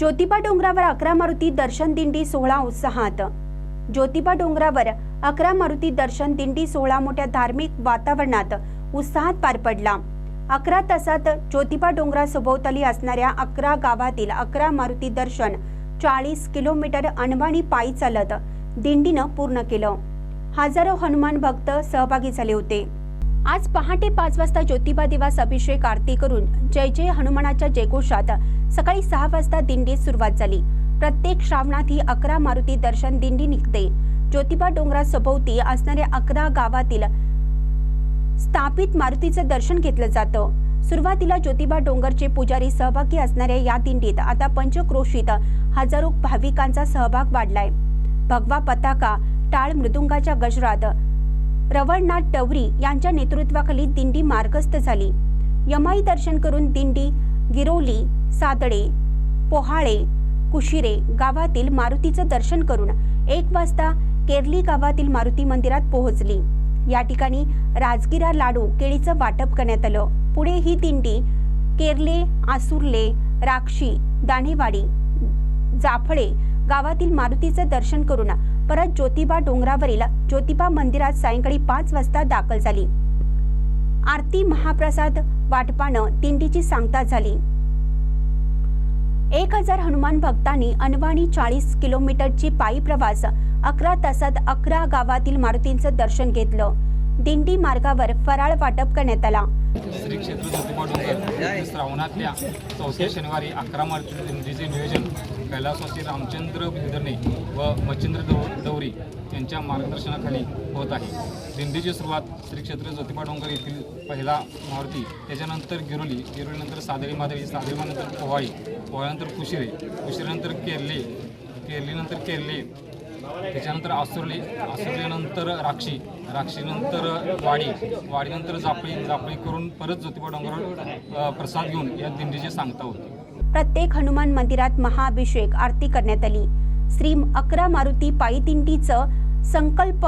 ज्योतिबा डोंगरावर अकरा मारुती दर्शन दिंडी सोहळा उत्साहात. ज्योतिबा डोंगरावर अकरा मारुती दर्शन दिंडी सोहळा मोठ्या धार्मिक वातावरणात उत्साहात पार पडला. अकरा तासात ज्योतिबा डोंगरा सभोवताली असणाऱ्या अकरा गावातील अकरा मारुती दर्शन चाळीस किलोमीटर अनवाणी पायी चालत दिंडीनं पूर्ण केलं. हजारो हनुमान भक्त सहभागी झाले होते. आज पहाटे पाच वाजता ज्योतिबा दिवास अभिषेक आरती करून जय जय हनुमानाच्या जयघोषात सकाळी सहा वाजता दिंडीत सुरुवात झाली. प्रत्येक श्रावणात ही अकरा मारुती दर्शन दिंडी निघते. ज्योतिबा डोंगरा सभोवती असणाऱ्या अकरा गावातील स्थापित मारुतीचं दर्शन घेतलं जातं. सुरुवातीला ज्योतिबा डोंगरचे पुजारी सहभागी असणाऱ्या या दिंडीत आता पंचक्रोशीत हजारो भाविकांचा सहभाग वाढलाय. भगवा पताका टाळ मृदुंगाच्या गजरात रवळनाथ टवरी यांच्या नेतृत्वाखाली दिंडी मार्गस्थ झाली. यमाई दर्शन करून दिंडी गिरोली सादडे पोहाळे कुशिरे गावातील मारुतीचं दर्शन करून एक वाजता केरली गावातील मारुती मंदिरात पोहोचली. या ठिकाणी राजगिरा लाडू केळीचं वाटप करण्यात आलं. पुढे ही दिंडी केरले आसुर्ले राक्षी दाणेवाडी जाफळे गावातील मारुतीचं दर्शन करून परत ज्योतिबा डोंगरावरील ज्योतिबा मंदिरात सायंकाळी पाच वाजता दाखल झाली. आरती महाप्रसाद वाटपानं दिंडीची सांगता झाली. एक हजार हनुमान भक्तांनी अनवाणी चाळीस किलोमीटरची पायी प्रवास अकरा तासात अकरा गावातील मारुतींचं दर्शन घेतलं. दिंडी मार्गावर फराळ वाटप करण्यात आला. श्री क्षेत्र श्रावणातल्या चौथ्या शनिवारी अकरा मार्च दिंडीचे नियोजन कैलासवासी रामचंद्र बिंदरणे व मच्छिंद्र दौ दौरी यांच्या मार्गदर्शनाखाली होत आहे. दिंडीची सुरुवात श्री क्षेत्र ज्योतिबा डोंगर येथील पहिला मारुती त्याच्यानंतर गिरोली गिरोलीनंतर सादरी माधवी सादरीमानंतर पोवाळी पोवाळ्यानंतर कुशिरे कुशिरेनंतर केरले केरलीनंतर केरले त्याच्यानंतर आसुर्ली आसुर्लीनंतर राक्षी राक्षीनंतर वाडी वाडीनंतर जापळी जापळी करून परत ज्योतिबा डोंगरावर प्रसाद घेऊन या दिंडीचे सांगता होते. प्रत्येक हनुमान मंदिरात महाअभिषेक आरती करण्यात आली. श्री अकरा मारुती पायीदिंडीचं संकल्प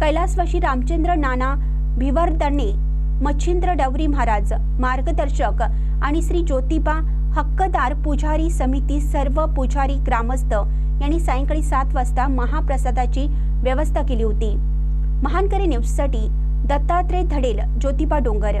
कैलासवाशी रामचंद्र नाना भिवर्दने मच्छिंद्र डवरी महाराज मार्गदर्शक आणि श्री ज्योतिबा हक्कदार पुजारी समिती सर्व पुजारी ग्रामस्थ यांनी सायंकाळी सात वाजता महाप्रसादाची व्यवस्था केली होती. महानकरी न्यूजसाठी दत्तात्रय धडेल ज्योतिबा डोंगर.